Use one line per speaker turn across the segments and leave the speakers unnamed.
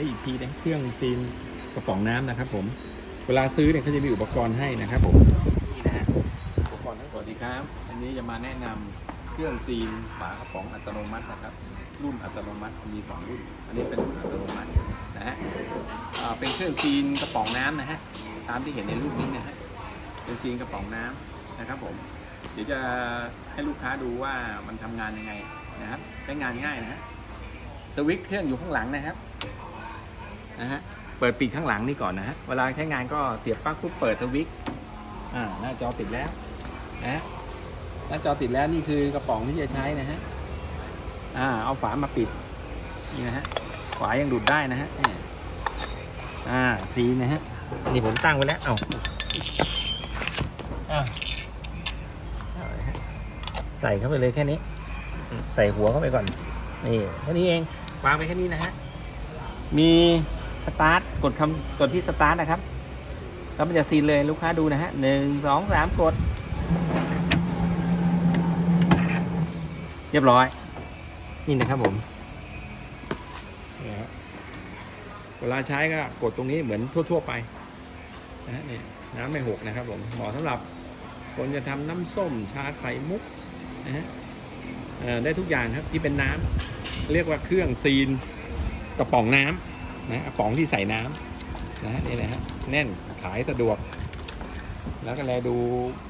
ได้อีกทีนะเครื่องซีนกระป๋องน้ำนะครับ ผมเวลาซื้อเนี่ยเขาจะมีอุปกรณ์ให้นะครับผมนี่นะฮะอุปกรณ์ทั้งสวัสดีครับ อันนี้จะมาแนะนำเครื่องซีนฝากระป๋องอัตโนมัตินะครับ รุ่นอัตโนมัติมีสองรุ่น อันนี้เป็นรุ่นอัตโนมัตินะฮะเป็นเครื่องซีนกระป๋องน้ำนะฮะตามที่เห็นในรูปนี้นะฮะเป็นซีนกระป๋องน้ำนะครับผมเดี๋ยวจะให้ลูกค้าดูว่ามันทำงานยังไงนะครับใช้งานง่ายนะฮะสวิตช์เครื่องอยู่ข้างหลังนะครับ นะฮะ เปิดปิดข้างหลังนี่ก่อนนะฮะ เวลาใช้งานก็เสียบปลั๊กปุ๊บเปิดสวิตช์อ่า หน้าจอติดแล้วนะหน้าจอติดแล้วนี่คือกระป๋องที่จะใช้นะฮะ อ่า เอาฝามาปิด นี่นะฮะ ฝายังดูดได้นะฮะ อ่าซีนนะฮะ นี่ผมตั้งไว้แล้ว เอาอ่าใส่เข้าไปเลยแค่นี้ ใส่หัวเข้าไปก่อน นี่แค่นี้เอง วางไปแค่นี้นะฮะ มี สตาร์ทกดคำกดที่สตาร์ทนะครับ แล้วมันจะซีนเลยลูกค้าดูนะฮะหนึ่งสองสามกด เรียบร้อย นี่นะครับผมนี่ฮะเวลาใช้ก็กดตรงนี้เหมือนทั่ว ๆ ไปนะฮะนี่น้ำไม่หกนะครับผมเหมาะสำหรับคนจะทำน้ำส้มชาไข่มุกนะฮะเอ่อได้ทุกอย่างครับที่เป็นน้ำเรียกว่าเครื่องซีนกระป๋องน้ำ นะป๋องที่ใส่น้ำนะฮะนี่นะฮะแน่นขายสะดวก แล้วก็แลดู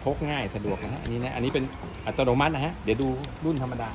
พกง่ายสะดวกนะฮะอันนี้นะอันนี้เป็นอัตโนมัตินะฮะเดี๋ยวดูรุ่นธรรมดา